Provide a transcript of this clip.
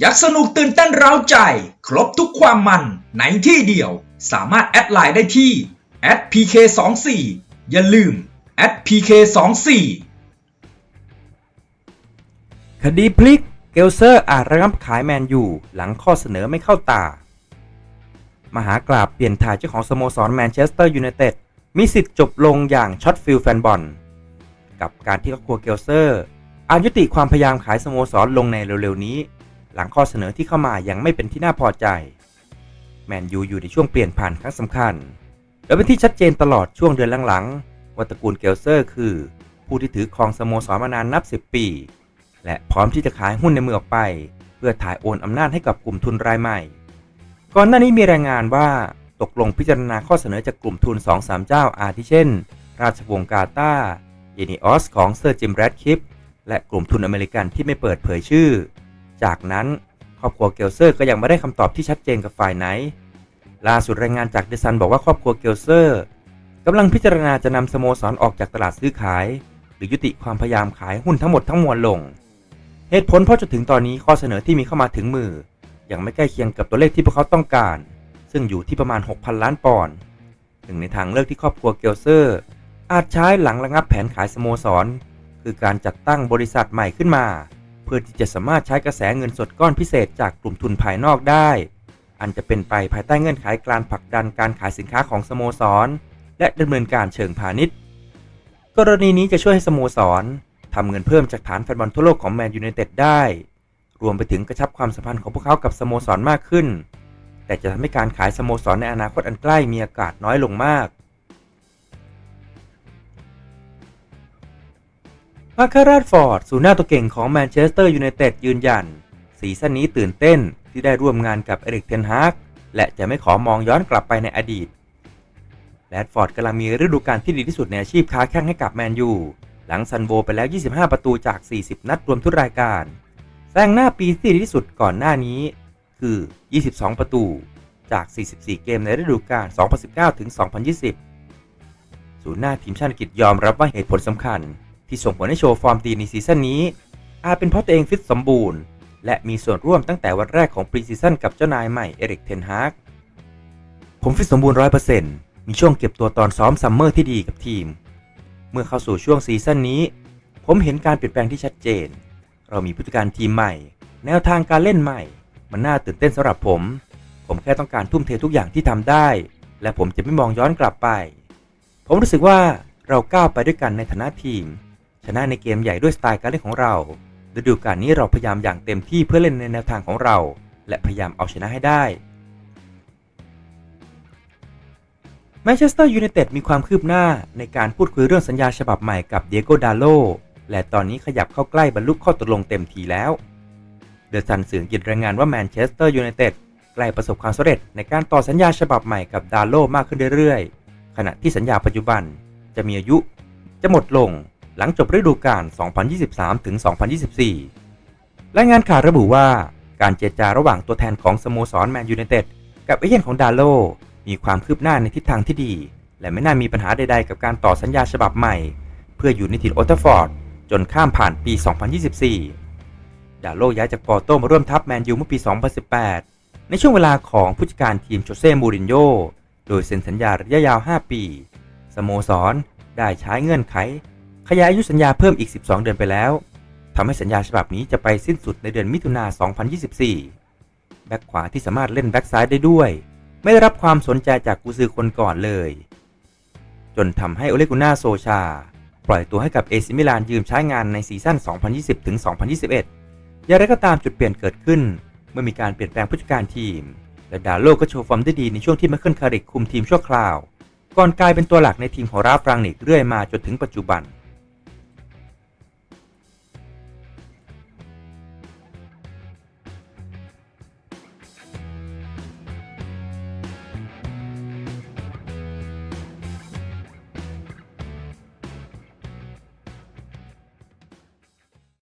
อยากสนุกตื่นเต้นเร้าใจ ครบทุกความมันในที่เดียว สามารถแอดไลน์ได้ที่ @pk24 อย่าลืม @pk24 คดีพลิก เกลเซอร์อาจระงับขายแมนยูหลังข้อเสนอไม่เข้าตา มหากราบเปลี่ยนถ่ายเจ้าของสโมสรแมนเชสเตอร์ยูไนเต็ดมีสิทธิ์จบลงอย่างช็อตฟิลแฟนบอล กับการที่ครอบครัวเกลเซอร์อาจยุติความพยายามขายสโมสรลงในเร็วๆนี้ หลังข้อเสนอที่เข้ามายังไม่เป็นที่น่าพอใจ แมนยูอยู่ในช่วงเปลี่ยนผ่านครั้งสำคัญ และเป็นที่ชัดเจนตลอดช่วงเดือนหลังๆว่าตระกูลเกลเซอร์คือ ผู้ที่ถือครองสโมสรมานานนับ 10 ปี และพร้อมที่จะขายหุ้นในมือออกไป เพื่อถ่ายโอนอำนาจให้กับกลุ่มทุนรายใหม่ ก่อนหน้านี้มีรายงานว่าตกลงพิจารณาข้อเสนอจากกลุ่มทุน 2-3 เจ้าอาทิเช่น ราชวงศ์กาตาเยนิออสของเซอร์จิมแรดคิปและกลุ่มทุนอเมริกันที่ไม่เปิดเผยชื่อ จากนั้นครอบครัวเกลเซอร์ก็ยังไม่ได้คำตอบที่ชัดเจนกับฝ่ายไหน ล่าสุดรายงานจากเดซันบอกว่าครอบครัวเกลเซอร์กำลังพิจารณาจะนำสโมสรออกจากตลาดซื้อขาย หรือยุติความพยายามขายหุ้นทั้งหมดทั้งมวลลง เหตุผลเพราะจนถึงตอนนี้ข้อเสนอที่มีเข้ามาถึงมือ ยังไม่ใกล้เคียงกับตัวเลขที่พวกเขาต้องการ ซึ่งอยู่ที่ประมาณ 6,000 ล้านปอนด์หนึ่งในทางเลือกที่ครอบครัวเกลเซอร์ อาจใช้หลังระงับแผนขายสโมสร คือการจัดตั้งบริษัทใหม่ขึ้นมา เพื่อที่จะสามารถใช้กระแสเงินสดก้อนพิเศษจากกลุ่มทุนภายนอกได้ อันจะเป็นไปภายใต้เงื่อนไขการผลักดันการขายสินค้าของสโมสร และดำเนินการเชิงพาณิชย์ กรณีนี้จะช่วยให้สโมสรทำเงินเพิ่มจากฐานแฟนบอลทั่วโลกของแมนยูไนเต็ดได้ รวมไปถึงกระชับความสัมพันธ์ของพวกเขากับสโมสรมากขึ้น แต่จะทำให้การขายสโมสรในอนาคตอันใกล้มีโอกาสน้อยลงมาก มาคาราดฟอร์ดศูหน้าตัวเก่งของแมนเชสเตอร์ยูไนเต็ดยืนยันซีซั่นนี้ตื่นเต้นที่ได้ร่วมงานกับเอริกเทนฮากและจะไม่ขอมองย้อนกลับไปในอดีตแรดฟอร์ดกำลังมีฤดูกาลที่ดีที่สุดในอาชีพค้าแข้งให้กับแมนยูหลังซันโวไปแล้ว 25 ประตูจาก 40 นัดรวมทุกรายการแซงหน้าปีที่ดีที่สุดก่อนหน้านี้ คือ 22 ประตูจาก 44 เกมในฤดูกาล 2019-2020 ศูนย์หน้าทีมชาติอังกฤษยอมรับว่าเหตุผลสำคัญ ที่ส่งผลให้โชว์ฟอร์มดีในซีซั่นนี้ อาจเป็นเพราะตัวเองฟิตสมบูรณ์ และมีส่วนร่วมตั้งแต่วันแรกของปรีซีซั่นกับเจ้านายใหม่เอริกเทนฮากผมฟิตสมบูรณ์100%มีช่วงเก็บตัวตอนซ้อมซัมเมอร์ที่ดีกับทีม เมื่อเข้าสู่ช่วงซีซั่นนี้ ผมเห็นการเปลี่ยนแปลงที่ชัดเจน เรามีผู้จัดการทีมใหม่ แนวทางการเล่นใหม่ มันน่าตื่นเต้นสำหรับผม ผมแค่ต้องการทุ่มเททุกอย่างที่ทำได้ และผมจะไม่มองย้อนกลับไป ผมรู้สึกว่าเราก้าวไปด้วยกันในฐานะทีม ชนะในเกมใหญ่ด้วยสไตล์การเล่นของเราฤดูกาลนี้เราพยายามอย่างเต็มที่เพื่อเล่นในแนวทางของเรา และพยายามเอาชนะให้ได้แมนเชสเตอร์ยูไนเต็ดมีความคืบหน้าในการพูดคุยเรื่องสัญญาฉบับใหม่กับเดียโกดาโลและตอนนี้ขยับเข้าใกล้บรรลุข้อตกลงเต็มทีแล้ว เดอะซันสื่ออังกฤษรายงานว่าแมนเชสเตอร์ยูไนเต็ดใกล้ประสบความสำเร็จในการต่อสัญญาฉบับใหม่กับดาโลมากขึ้นเรื่อยๆ ขณะที่สัญญาปัจจุบันจะมีอายุ จะหมดลง หลังจบฤดูกาล 2023ถึง2024 รายงานข่าวระบุว่าการเจรจาระหว่างตัวแทนของสโมสรแมนยูไนเต็ดกับเอเย่นของดาโลมีความคืบหน้าในทิศทางที่ดี และไม่น่ามีปัญหาใดๆ กับการต่อสัญญาฉบับใหม่ เพื่ออยู่ในถิ่นโอตเทอร์ฟอร์ด จนข้ามผ่านปี 2024 ดาโลย้ายจากปอร์โตมาร่วมทัพแมนยูเมื่อปี 2018 ในช่วงเวลาของผู้จัดการทีมโจเซ่มูรินโญ่โดยเซ็นสัญญาระยะยาว 5 ปี สโมสรได้ใช้เงื่อนไข ยายอายุสัญญาเพิ่มอีก 12 เดือนไปแล้วทำให้สัญญาฉบับนี้จะไปสิ้นสุดในเดือนมิถุนา 2024 แบ็กขวาที่สามารถเล่นแบ็กซ้ายได้ด้วย ไม่ได้รับความสนใจจากกุซือคนก่อนเลย จนทำให้โอเลกุน่าโซชา ปล่อยตัวให้กับเอซิมิลานยืมใช้งานในซีซั่น 2020ถึง2021 อย่างไรก็ตามจุดเปลี่ยนเกิดขึ้น เมื่อมีการเปลี่ยนแปลงผู้จัดการทีมและดาโลก็โชว์ฟอร์มได้ดีในช่วงที่ไมเคิลคาริกคุมทีมชั่วคราว ก่อนกลายเป็นตัวหลักในทีมของราฟรังนิกเรื่อยมาจนถึงปัจจุบัน